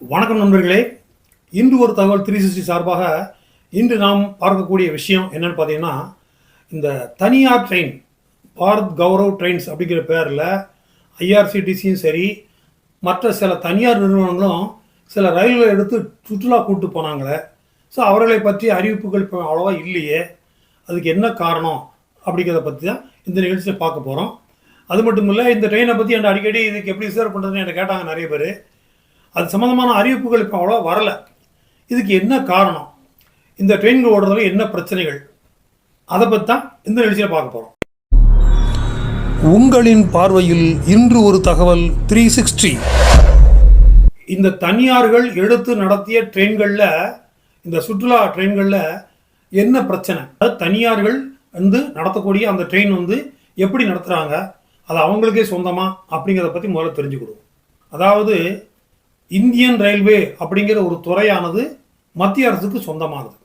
வணக்கம் நண்பர்களே. இன்று ஒரு தகவல் த்ரீ சிக்ஸ்டி சார்பாக இன்று நாம் பார்க்கக்கூடிய விஷயம் என்னன்னு பார்த்தீங்கன்னா இந்த தனியார் ட்ரெயின் பாரத் கௌரவ் ட்ரெயின்ஸ் அப்படிங்கிற பேரில் ஐஆர்சிடிசியும் சரி மற்ற சில தனியார் நிறுவனங்களும் சில ரயில்களை எடுத்து சுற்றுலா கூப்பிட்டு போனாங்களே. ஸோ அவர்களை பற்றி அறிவிப்புகள் இப்போ அவ்வளோவா இல்லையே. அதுக்கு என்ன காரணம் அப்படிங்கிறத பற்றி தான் இந்த நிகழ்ச்சியை பார்க்க போகிறோம் அது மட்டும் இல்லை இந்த ட்ரெயினை பற்றி என்கிட்ட அடிக்கடி இதுக்கு எப்படி ரிசர்வ் பண்ணுறதுன்னு என்கிட்ட கேட்டாங்க நிறைய பேர். அது சம்மந்தமான அறிவிப்புகள் இப்போ அவ்வளோ வரல. இதுக்கு என்ன காரணம்? இந்த ட்ரெயின்கள் ஓடுறதுல என்ன பிரச்சனைகள்? அதை பற்றி தான் இந்த நிகழ்ச்சியில் பார்க்க போகிறோம் உங்களின் பார்வையில் இன்று ஒரு தகவல் த்ரீ சிக்ஸ்டி இந்த தனியார்கள் எடுத்து நடத்திய ட்ரெயின்களில் இந்த சுற்றுலா ட்ரெயின்களில் என்ன பிரச்சனை? அதாவது தனியார்கள் வந்து நடத்தக்கூடிய அந்த ட்ரெயின் வந்து எப்படி நடத்துகிறாங்க அது அவங்களுக்கே சொந்தமா? அப்படிங்கிறத பற்றி முதல்ல தெரிஞ்சுக்கிடுவோம். அதாவது இந்தியன் ரயில்வே அப்படிங்கிற ஒரு துறையானது மத்திய அரசுக்கு சொந்தமானது.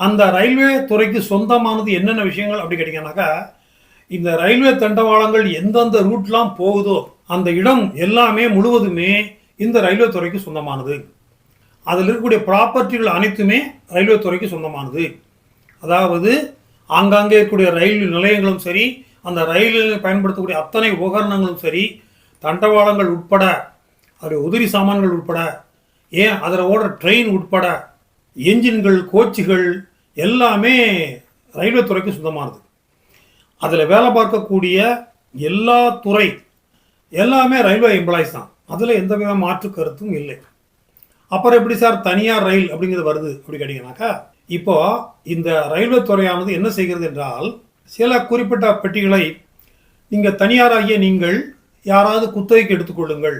அந்த ரயில்வே துறைக்கு சொந்தமானது என்னென்ன விஷயங்கள் அப்படி கேட்டிங்கன்னாக்கா இந்த ரயில்வே தண்டவாளங்கள் எந்தெந்த ரூட்லாம் போகுதோ அந்த இடம் எல்லாமே முழுவதுமே இந்த ரயில்வே துறைக்கு சொந்தமானது. அதில் இருக்கக்கூடிய ப்ராப்பர்ட்டிகள் அனைத்துமே ரயில்வே துறைக்கு சொந்தமானது. அதாவது ஆங்காங்கே இருக்கக்கூடிய ரயில் நிலையங்களும் சரி அந்த ரயிலில் பயன்படுத்தக்கூடிய அத்தனை உபகரணங்களும் சரி தண்டவாளங்கள் உட்பட அது உதிரி சாமான்கள் உட்பட ஏன் அதில் ஓடுற ட்ரெயின் உட்பட என்ஜின்கள் கோச்சுகள் எல்லாமே ரயில்வே துறைக்கு சொந்தமானது. அதில் வேலை பார்க்கக்கூடிய எல்லா துறை எல்லாமே ரயில்வே எம்ப்ளாயிஸ் தான். அதில் எந்த வித மாற்று கருத்தும் இல்லை. அப்புறம் எப்படி சார் தனியார் ரயில் அப்படிங்கிறது வருது அப்படி கேட்டிங்கனாக்கா இப்போ இந்த ரயில்வே துறையானது என்ன செய்கிறது என்றால் சில குறிப்பிட்ட பெட்டிகளை நீங்கள் தனியாராகிய நீங்கள் யாராவது குத்தகைக்கு எடுத்துக்கொள்ளுங்கள்.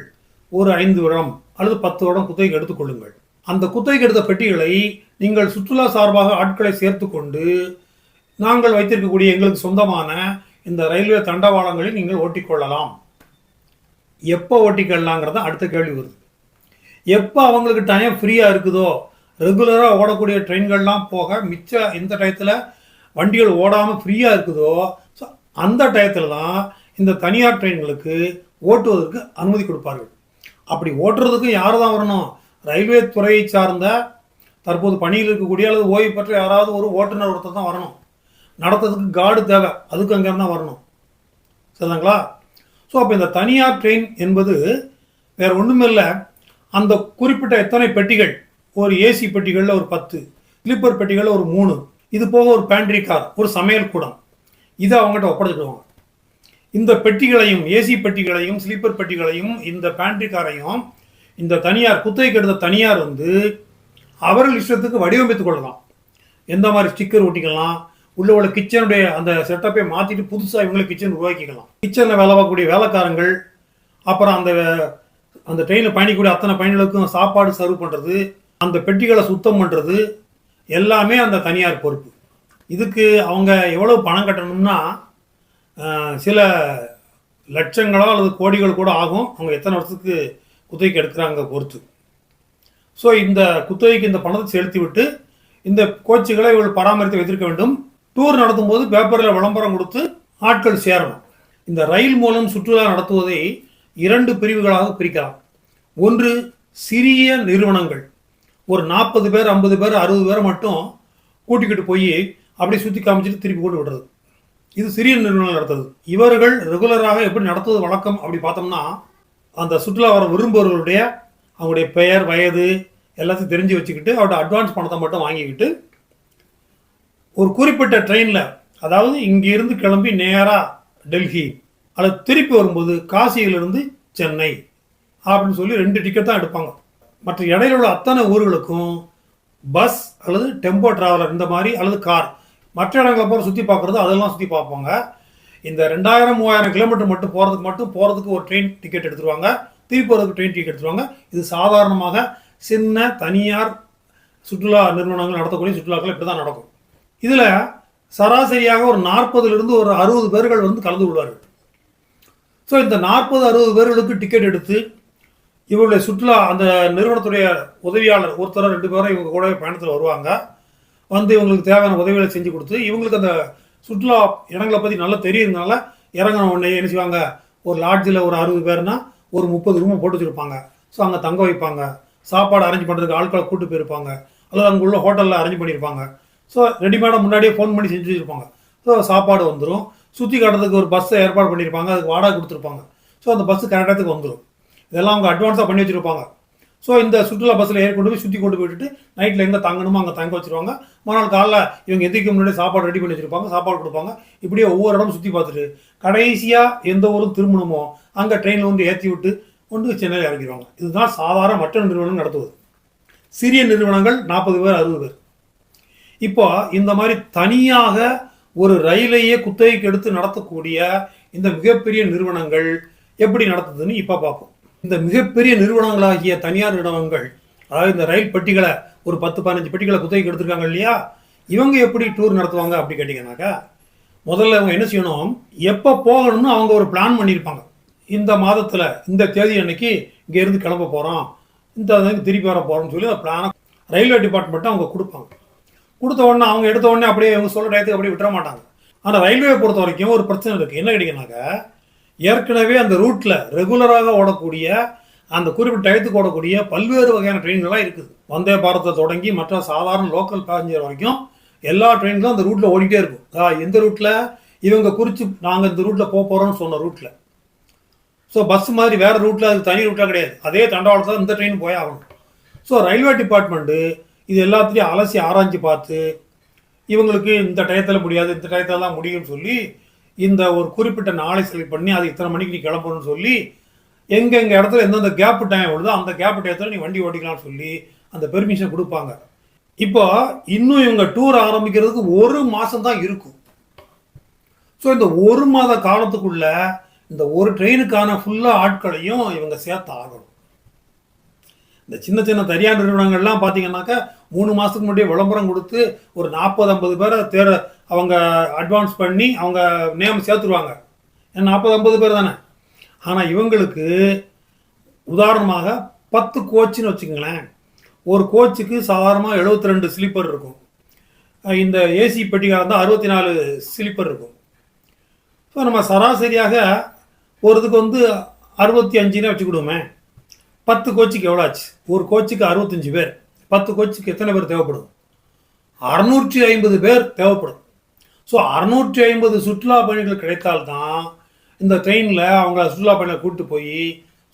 ஒரு ஐந்து வருடம் அல்லது பத்து வருடம் குத்தகைக்கு எடுத்துக்கொள்ளுங்கள். அந்த குத்தகைக்கு எடுத்த பெட்டிகளை நீங்கள் சுற்றுலா சார்பாக ஆட்களை சேர்த்து கொண்டு நாங்கள் வைத்திருக்கக்கூடிய எங்களுக்கு சொந்தமான இந்த ரயில்வே தண்டவாளங்களில் நீங்கள் ஓட்டிக்கொள்ளலாம். எப்போ ஓட்டிக்கொள்ளலாங்கிறத அடுத்த கேள்வி வருது. எப்போ அவங்களுக்கு டைம் ஃப்ரீயாக இருக்குதோ ரெகுலராக ஓடக்கூடிய ட்ரெயின்கள்லாம் போக மிச்ச இந்த டயத்தில் வண்டிகள் ஓடாமல் ஃப்ரீயாக இருக்குதோ ஸோ அந்த டயத்தில் தான் இந்த தனியார் ட்ரெயின்களுக்கு ஓட்டுவதற்கு அனுமதி கொடுப்பார்கள். அப்படி ஓட்டுறதுக்கும் யார் தான் வரணும்? ரயில்வே துறையை சார்ந்த தற்போது பணியில் இருக்கக்கூடிய அல்லது ஓய்வு பெற்ற யாராவது ஒரு ஓட்டுநர் ஒருத்தர் தான் வரணும். நடத்துறதுக்கு கார்டு தேவை. அதுக்கு அங்கே தான் வரணும். சரிதாங்களா? ஸோ அப்போ இந்த தனியார் ட்ரெயின் என்பது வேறு ஒன்றுமில்லை அந்த குறிப்பிட்ட எத்தனை பெட்டிகள்? ஒரு ஏசி பெட்டிகளில் ஒரு பத்து. ஸ்லீப்பர் பெட்டிகளில் ஒரு மூணு. இது போக ஒரு பேண்ட்ரி கார் ஒரு சமையல் கூடம். இதை அவங்ககிட்ட ஒப்படைச்சிடுவாங்க இந்த பெட்டிகளையும் ஏசி பெட்டிகளையும் ஸ்லீப்பர் பெட்டிகளையும் இந்த பேண்ட்ரிக்காரையும் இந்த தனியார் குத்தகைக்கு எடுத்த தனியார் வந்து அவர்கள் இஷ்டத்துக்கு வடிவமைத்துக் கொள்ளலாம். எந்த மாதிரி ஸ்டிக்கர் ஒட்டிக்கலாம் உள்ள உள்ள கிச்சனுடைய அந்த செட்டப்பை மாற்றிட்டு புதுசாக இவங்களே கிச்சன் உருவாக்கிக்கலாம். கிச்சனில் வேலை பார்க்கக்கூடிய வேலைக்காரங்கள் அப்புறம் அந்த அந்த ட்ரெயினில் பயணிக்கக்கூடிய அத்தனை பயணிகளுக்கும் சாப்பாடு சர்வ் பண்ணுறது அந்த பெட்டிகளை சுத்தம் பண்ணுறது எல்லாமே அந்த தனியார் பொறுப்பு. இதுக்கு அவங்க எவ்வளவு பணம் கட்டணும்னா சில லட்சங்களோ அல்லது கோடிகள் கூட ஆகும். அவங்க எத்தனை வருஷத்துக்கு குத்தகைக்கு எடுக்கிறாங்க பொறுத்து. ஸோ இந்த குத்தகைக்கு இந்த பணத்தை செலுத்தி விட்டு இந்த கோச்சுகளை இவர்கள் பராமரித்து வைத்திருக்க வேண்டும். டூர் நடத்தும்போது பேப்பரில் விளம்பரம் கொடுத்து ஆட்கள் சேரணும். இந்த ரயில் மூலம் சுற்றுலா நடத்துவதை இரண்டு பிரிவுகளாக பிரிக்கலாம். ஒன்று சிறிய நிறுவனங்கள். ஒரு நாற்பது பேர் ஐம்பது பேர் அறுபது பேர் மட்டும் கூட்டிக்கிட்டு போய் அப்படியே சுற்றி காமிச்சிட்டு திருப்பி கொண்டு விடுறது. இது சிறிய நிறுவனங்கள் நடத்துறது. இவர்கள் ரெகுலராக எப்படி நடத்துவது வழக்கம் அப்படி பார்த்தோம்னா அந்த சுற்றுலா வர விரும்புபவர்களுடைய அவங்களுடைய பெயர் வயது எல்லாத்தையும் தெரிஞ்சு வச்சுக்கிட்டு அவரோட அட்வான்ஸ் பணத்தை மட்டும் வாங்கிக்கிட்டு ஒரு குறிப்பிட்ட ட்ரெயினில் அதாவது இங்கிருந்து கிளம்பி நேராக டெல்லி அல்லது திருப்பி வரும்போது காசியிலிருந்து சென்னை அப்படின்னு சொல்லி ரெண்டு டிக்கெட் தான் எடுப்பாங்க. மற்ற இடையில உள்ள அத்தனை ஊர்களுக்கும் பஸ் அல்லது டெம்போ டிராவலர் இந்த மாதிரி அல்லது கார் மற்ற இடங்களை போகிற சுற்றி பார்க்குறது அதெல்லாம் சுற்றி பார்ப்பாங்க. இந்த ரெண்டாயிரம் மூவாயிரம் கிலோமீட்டர் மட்டும் போகிறதுக்கு மட்டும் போகிறதுக்கு ஒரு ட்ரெயின் டிக்கெட் எடுத்துருவாங்க. திருப்பி போகிறதுக்கு ட்ரெயின் டிக்கெட் எடுத்துருவாங்க. இது சாதாரணமாக சின்ன தனியார் சுற்றுலா நிறுவனங்கள் நடத்தக்கூடிய சுற்றுலாக்கள் இப்படி தான் நடக்கும். இதில் சராசரியாக ஒரு நாற்பதுலேருந்து ஒரு அறுபது பேர்கள் வந்து கலந்து கொள்வார்கள். ஸோ இந்த நாற்பது அறுபது பேர்களுக்கு டிக்கெட் எடுத்து இவருடைய சுற்றுலா அந்த நிறுவனத்துடைய உதவியாளர் ஒருத்தர் ரெண்டு பேரும் இவங்க கூட பயணத்தில் வருவாங்க. வந்து இவங்களுக்கு தேவையான உதவிகளை செஞ்சு கொடுத்து இவங்களுக்கு அந்த சுற்றுலா இடங்களை பற்றி நல்லா தெரியுறதுனால இறங்கின உடனே என்ன செய்வாங்க? ஒரு லாட்ஜில் ஒரு அறுபது பேர்னா ஒரு முப்பது ரூமை போட்டு வச்சுருப்பாங்க. ஸோ அங்கே தங்க வைப்பாங்க. சாப்பாடு அரேஞ்ச் பண்ணுறதுக்கு ஆட்களை கூட்டு போயிருப்பாங்க. அல்லது அங்கே உள்ள ஹோட்டலில் அரேஞ்ச் பண்ணியிருப்பாங்க. ஸோ ரெடிமேடாக முன்னாடியே ஃபோன் பண்ணி செஞ்சு வச்சுருப்பாங்க. ஸோ சாப்பாடு வந்துடும் சுற்றி காட்டுறதுக்கு ஒரு பஸ்ஸை ஏற்பாடு பண்ணியிருப்பாங்க. அதுக்கு வாடகை கொடுத்துருப்பாங்க. ஸோ அந்த பஸ்ஸு கரெக்டாக வந்துடும் இதெல்லாம் அவங்க அட்வான்ஸாக பண்ணி வச்சுருப்பாங்க. ஸோ இந்த சுற்றுலா பஸ்ஸில் ஏறி கொண்டு போய் சுற்றி கொண்டு போயிட்டு நைட்டில் எங்கே தங்கணுமோ அங்கே தங்க வச்சுருவாங்க. மறுநாள் காலைல இவங்க எதிர்க்க முன்னாடி சாப்பாடு ரெடி பண்ணி வச்சுருப்பாங்க. சாப்பாடு கொடுப்பாங்க. இப்படியே ஒவ்வொரு இடமும் சுற்றி பார்த்துட்டு கடைசியாக எந்த ஊரும் திரும்பணுமோ அங்கே ட்ரெயினில் வந்து ஏற்றி விட்டு கொண்டு சென்னையில் இறங்கிடுவாங்க இதுதான் சாதாரண மற்ற நிறுவனம் நடத்துவது. சிறிய நிறுவனங்கள் நாற்பது பேர் அறுபது பேர். இப்போ இந்த மாதிரி தனியாக ஒரு ரயிலையே குத்தகைக்கு எடுத்து நடத்தக்கூடிய இந்த மிகப்பெரிய நிறுவனங்கள் எப்படி நடத்துதுன்னு இப்போ பார்ப்போம். இந்த மிகப்பெரிய நிறுவனங்களாகிய தனியார் நிறுவனங்கள் அதாவது இந்த ரயில் பெட்டிகளை ஒரு பத்து பதினஞ்சு பெட்டிகளை குத்தகைக்கு எடுத்திருக்காங்க இல்லையா? இவங்க எப்படி டூர் நடத்துவாங்க அப்படி கேட்டிங்கனாக்கா முதல்ல அவங்க என்ன செய்யணும்? எப்போ போகணும்னு அவங்க ஒரு பிளான் பண்ணியிருப்பாங்க. இந்த மாதத்தில் இந்த தேதி அன்னைக்கு இங்கேருந்து கிளம்ப போகிறோம் இந்த திருப்பி வர போகிறோம்னு சொல்லி அந்த பிளானை ரயில்வே டிபார்ட்மெண்ட்டை அவங்க கொடுப்பாங்க. கொடுத்த உடனே அவங்க எடுத்த உடனே அப்படியே இவங்க சொல்கிற டயத்துக்கு அப்படியே விட்டுற மாட்டாங்க. ஆனால் ரயில்வே பொறுத்த வரைக்கும் ஒரு பிரச்சனை இருக்குது என்ன கிடைக்குனாக்கா ஏற்கனவே அந்த ரூட்டில் ரெகுலராக ஓடக்கூடிய அந்த குறிப்பிட்ட டயத்துக்கு ஓடக்கூடிய பல்வேறு வகையான ட்ரெயின்கள்லாம் இருக்குது. வந்தே பாரத்தை தொடங்கி மற்ற சாதாரண லோக்கல் பேசஞ்சர் வரைக்கும் எல்லா ட்ரெயின்களும் அந்த ரூட்டில் ஓடிட்டே இருக்கும். எந்த ரூட்டில் இவங்க குறித்து நாங்கள் இந்த ரூட்டில் போக போகிறோம்னு சொன்ன ரூட்டில் ஸோ பஸ் மாதிரி வேறு ரூட்டில் அது தனி ரூட்டாக கிடையாது. அதே தண்டவாளத்தில் இந்த ட்ரெயின் போய் ஆகணும். ஸோ ரயில்வே டிபார்ட்மெண்ட்டு இது எல்லாத்தையும் அலசி ஆராய்ஞ்சு பார்த்து இவங்களுக்கு இந்த டயத்தில் முடியாது இந்த டயத்தில் தான் முடியும்னு சொல்லி இந்த ஒரு குறிப்பிட்ட நாளை செலக்ட் பண்ணி அது இத்தனை மணிக்கு நீ கிளம்பணும்னு சொல்லி எங்கெங்க இடத்துல எந்தெந்த கேப் டைம் வருதோ அந்த கேப் டயத்தில் நீ வண்டி ஓட்டிக்கலாம்னு சொல்லி அந்த பெர்மிஷன் கொடுப்பாங்க. இப்போ இன்னும் இவங்க டூர் ஆரம்பிக்கிறதுக்கு ஒரு மாதம் தான் இருக்கும். ஸோ இந்த ஒரு மாத காலத்துக்குள்ள இந்த ஒரு ட்ரெயினுக்கான ஃபுல்லாக ஆட்களையும் இவங்க சேர்த்து ஆகணும் இந்த சின்ன சின்ன தனியார் நிறுவனங்கள்லாம் பார்த்தீங்கன்னாக்கா மூணு மாதத்துக்கு முன்னாடியே விளம்பரம் கொடுத்து ஒரு நாற்பது ஐம்பது பேரை தேர அவங்க அட்வான்ஸ் பண்ணி அவங்க நேம் சேர்த்துருவாங்க. ஏன்னா நாற்பது ஐம்பது பேர் தானே. ஆனால் இவங்களுக்கு உதாரணமாக பத்து கோச்சுன்னு வச்சுக்கங்களேன். ஒரு கோச்சுக்கு சாதாரணமாக 72 ரெண்டு ஸ்லீப்பர் இருக்கும் இந்த ஏசி பெட்டிக்காக இருந்தால் அறுபத்தி நாலு ஸ்லீப்பர் இருக்கும். ஸோ நம்ம சராசரியாக ஒரு இதுக்கு வந்து அறுபத்தி அஞ்சுன்னே வச்சுக்கிடுவோமே. பத்து கோச்சுக்கு எவ்வளோ ஆச்சு? ஒரு கோச்சுக்கு அறுபத்தஞ்சு பேர். பத்து கோச்சுக்கு எத்தனை பேர் தேவைப்படும்? அறுநூற்றி ஐம்பது பேர் தேவைப்படும். ஸோ அறுநூற்றி ஐம்பது சுற்றுலா பயணிகள் கிடைத்தால்தான் இந்த ட்ரெயினில் அவங்க சுற்றுலா பயணிகளை கூப்பிட்டு போய்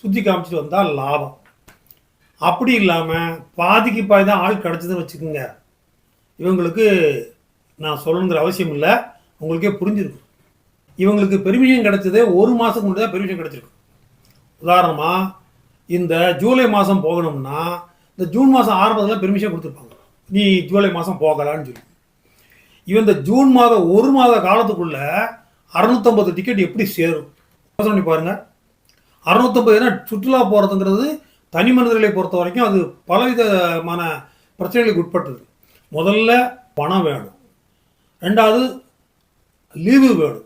சுற்றி காமிச்சிட்டு வந்தால் லாபம். அப்படி இல்லாமல் பாதிக்கு பாதி தான் ஆள் கிடச்சதுன்னு வச்சுக்கோங்க. இவங்களுக்கு நான் சொல்லணுங்கிற அவசியம் இல்லை. உங்களுக்கே புரிஞ்சிருக்கும். இவங்களுக்கு பெர்மிஷன் கிடைச்சதே ஒரு மாதத்துக்கு முன்னாடி தான் பெர்மிஷன் கிடச்சிருக்கு. உதாரணமாக இந்த ஜூலை மாதம் போகணும்னா இந்த ஜூன் மாதம் ஆரம்பத்தில் பெர்மிஷன் கொடுத்துருப்பாங்க. நீ ஜூலை மாதம் போகலான்னு சொல்லி. இவன் இந்த ஜூன் மாதம் ஒரு மாத காலத்துக்குள்ள அறுநூத்தம்பது டிக்கெட் எப்படி சேரும்? யோசனை பண்ணி பாருங்க. அறுநூத்தம்பது ஏன்னா சுற்றுலா போகிறதுங்கிறது தனி மனிதர்களை பொறுத்த வரைக்கும் அது பலவிதமான பிரச்சனைகளுக்கு உட்பட்டது. முதல்ல பணம் வேணும். ரெண்டாவது லீவு வேணும்.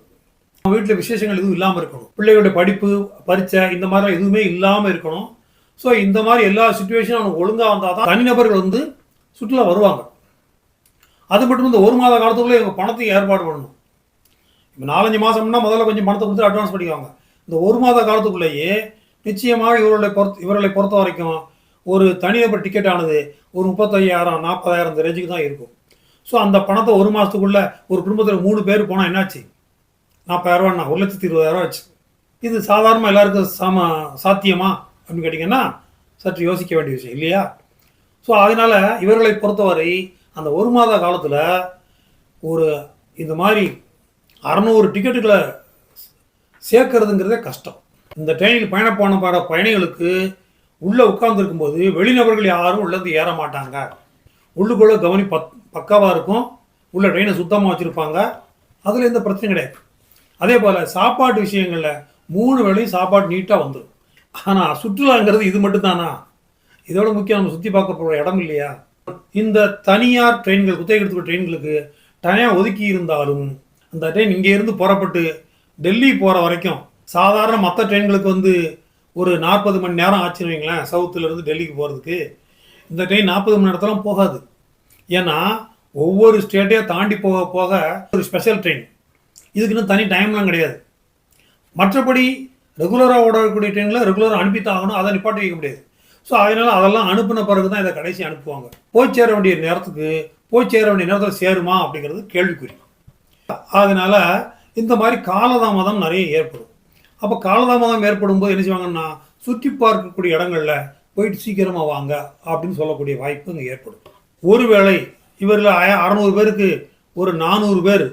வீட்டில் விசேஷங்கள் எதுவும் இல்லாமல் இருக்கணும். பிள்ளைகளுடைய படிப்பு பரீட்சை இந்த மாதிரிலாம் எதுவுமே இல்லாமல் இருக்கணும். ஸோ இந்த மாதிரி எல்லா சுச்சுவேஷனும் அவனுக்கு ஒழுங்காக வந்தால் தான் தனிநபர்கள் வந்து சுற்றுலா வருவாங்க. அது மட்டும் இந்த ஒரு மாத காலத்துக்குள்ளே எங்கள் பணத்தையும் ஏற்பாடு பண்ணணும். இப்போ நாலஞ்சு மாதம்னா முதல்ல கொஞ்சம் பணத்தை கொடுத்து அட்வான்ஸ் பண்ணிக்குவாங்க இந்த ஒரு மாத காலத்துக்குள்ளேயே நிச்சயமாக இவர்களை பொறுத்த இவர்களை பொறுத்த வரைக்கும் ஒரு தனிநபர் டிக்கெட் ஆனது ஒரு முப்பத்தையாயிரம் நாற்பதாயிரம் இந்த ரேஞ்சுக்கு தான் இருக்கும். ஸோ அந்த பணத்தை ஒரு மாதத்துக்குள்ளே ஒரு குடும்பத்தில் மூணு பேர் போனால் என்னாச்சு? நாற்பதாயிரரூவாண்ணா ஒரு லட்சத்தி இருபதாயிரம் ஆச்சு. இது சாதாரணமாக எல்லாருக்கும் சாம சாத்தியமா அப்படின்னு கேட்டிங்கன்னா சற்று யோசிக்க வேண்டிய விஷயம் இல்லையா? ஸோ அதனால் இவர்களை பொறுத்தவரை அந்த ஒரு மாத காலத்தில் ஒரு இந்த மாதிரி அறநூறு டிக்கெட்டுகளை சேர்க்கறதுங்கிறதே கஷ்டம். இந்த ட்ரெயினில் பயணம் போன போகிற பயணிகளுக்கு உள்ளே உட்கார்ந்துருக்கும்போது வெளிநபர்கள் யாரும் உள்ளேருந்து ஏற மாட்டாங்க. உள்ளுக்குள்ளே கவனி பக் பக்காவாக இருக்கும். உள்ள ட்ரெயினை சுத்தமாக வச்சுருப்பாங்க. அதில் எந்த பிரச்சனையும் கிடையாது. அதே போல் சாப்பாட்டு விஷயங்களில் மூணு வேளையும் சாப்பாடு நீட்டாக வந்துடும் ஆனால் சுற்றுலாங்கிறது இது மட்டும்தானா? இதோட முக்கியம் நம்ம சுற்றி பார்க்க போகிற இடம் இல்லையா? இந்த தனியார் ட்ரெயின்கள் குத்தகை எடுத்துக்கிற ட்ரெயின்களுக்கு தனியாக ஒதுக்கி இருந்தாலும் அந்த ட்ரெயின் இங்கே இருந்து புறப்பட்டு டெல்லி போகிற வரைக்கும் சாதாரண மற்ற ட்ரெயின்களுக்கு வந்து ஒரு நாற்பது மணி நேரம் ஆச்சுன்னு வைங்களேன் சவுத்துலேருந்து டெல்லிக்கு போகிறதுக்கு இந்த ட்ரெயின் நாற்பது மணி நேரத்தெல்லாம் போகாது. ஏன்னா ஒவ்வொரு ஸ்டேட்டையும் தாண்டி போக போக ஒரு ஸ்பெஷல் ட்ரெயின் இதுக்குன்னு தனி டைம்லாம் கிடையாது. மற்றபடி ரெகுலராக ஓடக்கூடிய ட்ரெயினில் ரெகுலராக அனுப்பித்தான் ஆகணும். அதை நிப்பாட்டி வைக்க முடியாது. ஸோ அதனால அதெல்லாம் அனுப்பின பிறகு தான் இதை கடைசி அனுப்புவாங்க. போய் சேர வேண்டிய நேரத்துக்கு போய் சேர வேண்டிய நேரத்தில் சேருமா அப்படிங்கிறது கேள்விக்குறி. அதனால் இந்த மாதிரி காலதாமதம் நிறைய ஏற்படும். அப்போ காலதாமதம் ஏற்படும் போது என்ன செய்வாங்கன்னா சுற்றி பார்க்கக்கூடிய இடங்களில் போயிட்டு சீக்கிரமாக வாங்க அப்படின்னு சொல்லக்கூடிய வாய்ப்பு இங்கே ஏற்படும். ஒருவேளை இவரில் அறநூறு பேருக்கு ஒரு நானூறு பேர்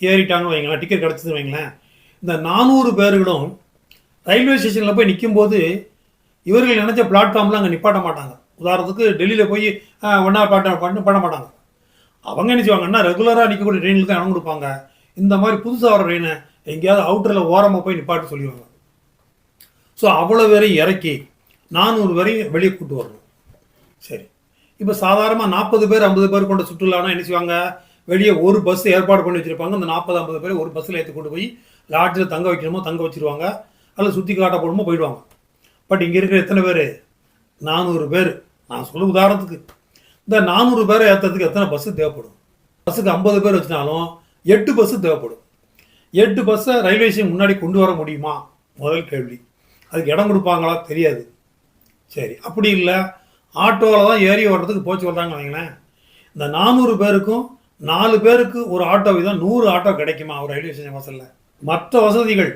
ஏறிட்டாங்கன்னு வைங்களேன் டிக்கெட் கிடச்சிதுன்னு வைங்களேன். இந்த நானூறு பேர்களும் ரயில்வே ஸ்டேஷனில் போய் நிற்கும்போது இவர்கள் நினைச்ச பிளாட்ஃபார்ம்லாம் அங்கே நிப்பாட்ட மாட்டாங்க. உதாரணத்துக்கு டெல்லியில் போய் ஒன்றா பாட்ட பண்ண பண்ண மாட்டாங்க. அவங்க என்ன செய்வாங்கன்னா ரெகுலராக நிற்கக்கூடிய ட்ரெயினில் தான் இடம் கொடுப்பாங்க. இந்த மாதிரி புதுசாக வர ட்ரெயினை எங்கேயாவது அவுட்டரில் ஓரமாக போய் நிப்பாட்டு சொல்லிடுவாங்க. ஸோ அவ்வளோ பேரையும் இறக்கி நானூறு பேரையும் வெளியே கூட்டு வரணும். சரி. இப்போ சாதாரணமாக நாற்பது பேர் ஐம்பது பேர் கொண்ட சுற்றுலானா என்ன செய்வாங்க? வெளியே ஒரு பஸ் ஏற்பாடு பண்ணி வச்சுருப்பாங்க. அந்த நாற்பது ஐம்பது பேர் ஒரு பஸ்ஸில் ஏற்றி கொண்டு போய் லாட்ஜில் தங்க வைக்கணுமோ தங்க வச்சிருவாங்க. அல்லது சுற்றி காட்ட போடணுமோ போயிடுவாங்க. பட் இங்கே இருக்கிற எத்தனை பேர்? நானூறு பேர். நான் சொல்ல உதாரணத்துக்கு இந்த நானூறு பேரை ஏற்றுறதுக்கு எத்தனை பஸ்ஸு தேவைப்படும்? பஸ்ஸுக்கு ஐம்பது பேர் வச்சினாலும் எட்டு பஸ்ஸு தேவைப்படும். எட்டு பஸ்ஸை ரயில்வே ஸ்டேஷன் முன்னாடி கொண்டு வர முடியுமா? முதல் கேள்வி. அதுக்கு இடம் கொடுப்பாங்களா? தெரியாது. சரி அப்படி இல்லை. ஆட்டோவில் தான் ஏறி வர்றதுக்கு போச்சு வர்றாங்க வைங்களேன். இந்த நானூறு பேருக்கும் நாலு பேருக்கு ஒரு ஆட்டோ வீதம் நூறு ஆட்டோ கிடைக்குமா ஒரு ரயில்வே ஸ்டேஷன் வசதியில் மற்ற வசதிகள்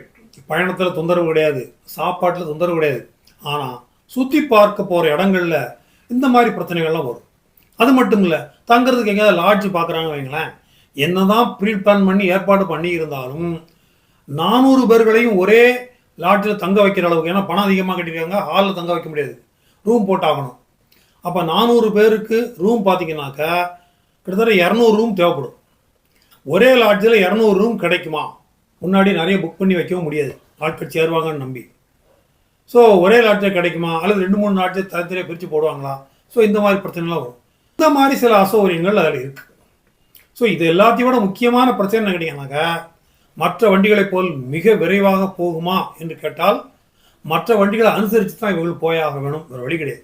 பயணத்தில் தொந்தரவு கிடையாது. சாப்பாட்டில் தொந்தரவு கிடையாது. ஆனால் சுற்றி பார்க்க போகிற இடங்களில் இந்த மாதிரி பிரச்சனைகள்லாம் வரும். அது மட்டும் இல்லை தங்குறதுக்கு எங்கேயாவது லாட்ஜ் பார்க்குறாங்க வைங்களேன் என்னதான் ப்ரீ பிளான் பண்ணி ஏற்பாடு பண்ணி இருந்தாலும் நானூறு பேர்களையும் ஒரே லாட்ஜில் தங்க வைக்கிற அளவுக்கு ஏன்னா பணம் அதிகமாக கட்டியிருக்காங்க ஹாலில் தங்க வைக்க முடியாது. ரூம் போட்டாகணும். அப்போ நானூறு பேருக்கு ரூம் பார்த்தீங்கன்னாக்கா கிட்டத்தட்ட இரநூறு ரூம் தேவைப்படும். ஒரே லாட்ஜில் இரநூறு ரூம் கிடைக்குமா? முன்னாடி நிறைய புக் பண்ணி வைக்கவும் முடியாது. ஆட்கள் சேருவாங்கன்னு நம்பி. ஸோ ஒரே லாட்ஜில் கிடைக்குமா? அல்லது ரெண்டு மூணு லாட்ஜை தரத்திலே பிரித்து போடுவாங்களா? ஸோ இந்த மாதிரி பிரச்சனைலாம் வரும். இந்த மாதிரி சில அசௌகரியங்கள் அதில் இருக்குது ஸோ இது எல்லாத்தையும் விட முக்கியமான பிரச்சனை என்ன மற்ற வண்டிகளைப் போல் மிக விரைவாக போகுமா என்று கேட்டால் மற்ற வண்டிகளை அனுசரித்து தான் இவர்கள் போயாக வேணும். ஒரு வழி கிடையாது.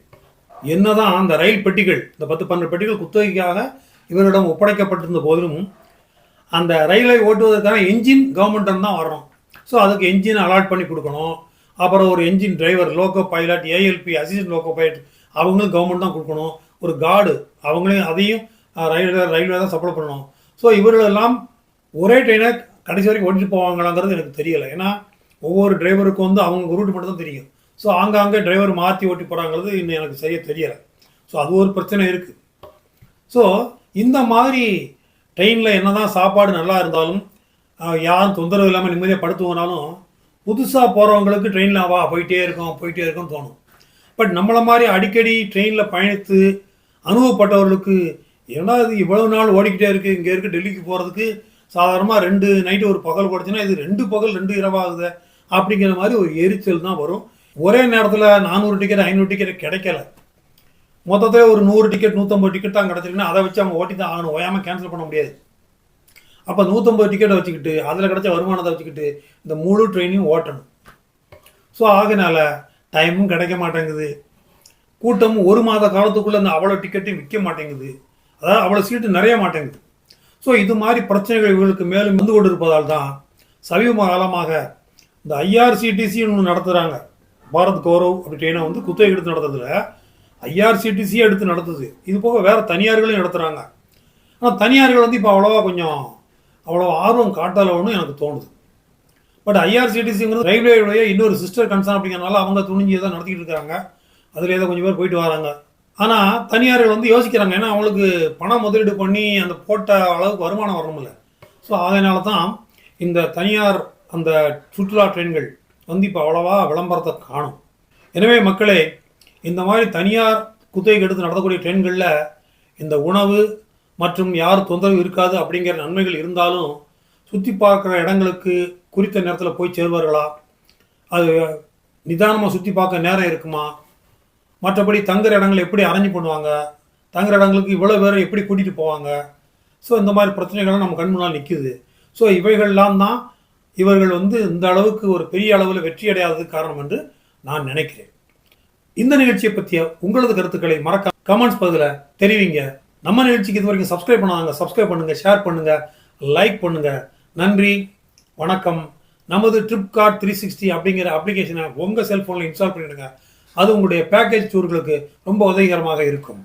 என்னதான் அந்த ரயில் பெட்டிகள் இந்த பத்து பன்னெண்டு பெட்டிகள் குத்தகைக்காக இவரிடம் ஒப்படைக்கப்பட்டிருந்த போதிலும் அந்த ரயிலை ஓட்டுவதற்கான என்ஜின் கவர்மெண்ட்டம் தான் வரணும். ஸோ அதுக்கு என்ஜின் அலாட் பண்ணி கொடுக்கணும். அப்புறம் ஒரு engine driver loco pilot ALP assistant loco pilot அவங்களும் கவர்மெண்ட் தான் கொடுக்கணும். ஒரு கார்டு அவங்களையும் அதையும் ரயில்வே ரயில்வே தான் சப்ளை பண்ணணும். ஸோ இவர்களெல்லாம் ஒரே ட்ரெயினை கடைசி வரைக்கும் ஓட்டிட்டு போவாங்களாங்கிறது எனக்கு தெரியலை. ஏன்னா ஒவ்வொரு டிரைவருக்கும் வந்து அவங்க ரூட் மட்டும் தான் தெரியும். ஸோ ஆங்காங்கே டிரைவர் மாற்றி ஓட்டி போகிறாங்கிறது இன்னும் எனக்கு சரியாக தெரியலை. ஸோ அது ஒரு பிரச்சனை இருக்குது ஸோ இந்த மாதிரி ட்ரெயினில் என்ன தான் சாப்பாடு நல்லா இருந்தாலும் யாரும் தொந்தரவு இல்லாமல் நிம்மதியாக படுத்துவோனாலும் புதுசாக போகிறவங்களுக்கு ட்ரெயினில் வா போயிட்டே இருக்கோம் போயிட்டே இருக்கோம்னு தோணும். பட் நம்மளை மாதிரி அடிக்கடி ட்ரெயினில் பயணித்து அனுபவப்பட்டவர்களுக்கு ஏன்னா இது இவ்வளவு நாள் ஓடிக்கிட்டே இருக்குது இங்கே இருக்குது டெல்லிக்கு போகிறதுக்கு சாதாரணமாக ரெண்டு நைட்டு ஒரு பகல் போடுச்சுன்னா இது ரெண்டு பகல் ரெண்டு இரவாகுது? அப்படிங்கிற மாதிரி ஒரு எரிச்சல் தான் வரும். ஒரே நேரத்தில் நானூறு டிக்கெட் ஐநூறு டிக்கெட் கிடைக்கல. மொத்தத்தில் ஒரு நூறு டிக்கெட் நூற்றம்பது டிக்கெட் தான் கிடச்சிருக்குன்னா அதை வச்சு அவங்க ஓட்டி தான் ஆகணும். ஓயாமல் கேன்சல் பண்ண முடியாது. அப்போ நூற்றம்பது டிக்கெட்டை வச்சுக்கிட்டு அதில் கிடைச்ச வருமானத்தை வச்சுக்கிட்டு இந்த முழு ட்ரெயினையும் ஓட்டணும். ஸோ ஆகினால டைமும் கிடைக்க மாட்டேங்குது. கூட்டமும் ஒரு மாத காலத்துக்குள்ளே அந்த அவ்வளோ டிக்கெட்டையும் விற்க மாட்டேங்குது. அதாவது அவ்வளோ சீட்டு நிறைய மாட்டேங்குது. ஸோ இது மாதிரி பிரச்சனைகள் இவர்களுக்கு மேலும் வந்து கொண்டு இருப்பதால் தான் சமீப காலமாக இந்த ஐஆர்சிடிசின்னு ஒன்று நடத்துகிறாங்க பாரத் கௌரவ் அப்படி ட்ரெயினை வந்து குத்தகை எடுத்து நடத்துறதுல ஐஆர்சிடிசியே எடுத்து நடத்துது. இது போக வேறு தனியார்களையும் நடத்துகிறாங்க ஆனால் தனியார்கள் வந்து இப்போ அவ்வளோவா கொஞ்சம் அவ்வளோ ஆர்வம் காட்டலன்னு எனக்கு தோணுது. பட் ஐஆர்சிடிசிங்கிறது ரயில்வேயுடைய இன்னொரு சிஸ்டர் கன்சர்ன் அப்படிங்கிறனால அவங்க துணிஞ்சு தான் நடத்திக்கிட்டு இருக்காங்க. அதில் ஏதோ கொஞ்சம் பேர் போயிட்டு வராங்க. ஆனால் தனியார்கள் வந்து யோசிக்கிறாங்க. ஏன்னா அவங்களுக்கு பணம் முதலீடு பண்ணி அந்த போட்ட அளவுக்கு வருமானம் வரணும்ல ஸோ அதனால தான் இந்த தனியார் அந்த சுற்றுலா ட்ரெயின்கள் வந்து இப்போ அவ்வளவா விளம்பரத்தை காணும். எனவே மக்களே இந்த மாதிரி தனியார் குத்தகைக்கு எடுத்து நடத்தக்கூடிய ட்ரெயின்களில் இந்த உணவு மற்றும் யார் தொந்தரவு இருக்காது அப்படிங்கிற நன்மைகள் இருந்தாலும் சுற்றி பார்க்குற இடங்களுக்கு குறித்த நேரத்தில் போய் சேருவார்களா? அது நிதானமாக சுற்றி பார்க்க நேரம் இருக்குமா? மற்றபடி தங்குற இடங்களை எப்படி அரேஞ்ச் பண்ணுவாங்க? தங்குற இடங்களுக்கு இவ்வளோ பேரை எப்படி கூட்டிகிட்டு போவாங்க? ஸோ இந்த மாதிரி பிரச்சனைகள்லாம் நம்ம கண் முன்னால் நிற்குது ஸோ இவைகள்லாம் தான் இவர்கள் வந்து இந்த அளவுக்கு ஒரு பெரிய அளவில் வெற்றி அடையாததுக்கு காரணம் என்று நான் நினைக்கிறேன். இந்த நிகழ்ச்சியை பற்றிய உங்களது கருத்துக்களை மறக்க கமெண்ட்ஸ் பதில் தெரிவிங்க. நம்ம நிகழ்ச்சிக்கு இது வரைக்கும் சப்ஸ்கிரைப் பண்ணாங்க சப்ஸ்கிரைப் பண்ணுங்கள் ஷேர் பண்ணுங்கள் லைக் பண்ணுங்கள் நன்றி வணக்கம். நமது ட்ரிப் கார்ட் த்ரீ சிக்ஸ்டி அப்படிங்கிற அப்ளிகேஷனை உங்கள் செல்ஃபோனில் இன்ஸ்டால் பண்ணிவிடுங்க அது உங்களுடைய பேக்கேஜ் டூர்களுக்கு ரொம்ப உதவிகரமாக இருக்கும்.